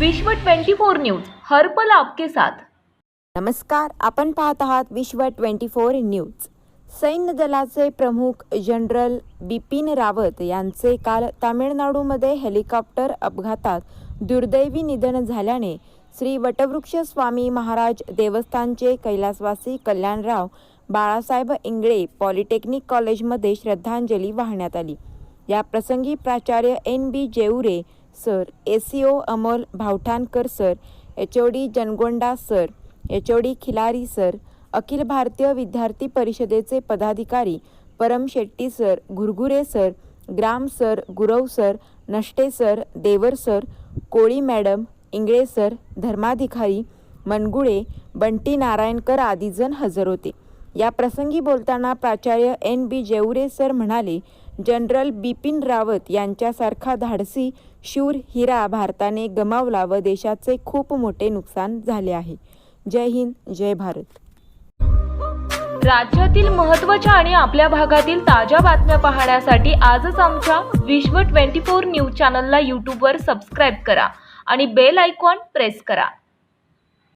विश्व 24 न्यूज हरपल आपके साथ. नमस्कार आपण पाहत आहात विश्व 24 न्यूज. सैन्य दलाचे प्रमुख जनरल बिपिन रावत यांचे काल तामिळनाडूमध्ये हेलिकॉप्टर अपघातात दुर्दैवी निधन झाल्याने श्री वटवृक्ष स्वामी महाराज देवस्थानचे कैलासवासी कल्याणराव बाळासाहेब इंगळे पॉलिटेक्निक कॉलेजमध्ये श्रद्धांजली वाहण्यात आली. या प्रसंगी प्राचार्य N B Jevare sir. A C O Amol Bhavthankar sir. H O D Jangonda sir. H O D Khilari sir. Akhil Bharatiya विद्यार्थी परिषदेचे पदाधिकारी परम शेट्टी सर. घुरघुरे सर. ग्राम sir. Gurav sir. Nashte sir. Devar sir. Koli madam Ingale sir. Dharmadhikari Mangule Bunty Narayankar आदीजण हजर होते. या प्रसंगी बोलताना प्राचार्य एन बी जेवरे सर म्हणाले जनरल बिपिन रावत यांच्यासारखा धाडसी शूर हिरा भारताने गमावला व देशाचे खूप मोठे नुकसान झाले आहे. जय हिंद जय भारत. राज्यातील महत्त्वाच्या आणि आपल्या भागातील ताज्या बातम्या पाहण्यासाठी आजच आमच्या विश्व 24 न्यूज चॅनलला यूट्यूबवर सबस्क्राईब करा आणि बेल आयकॉन प्रेस करा.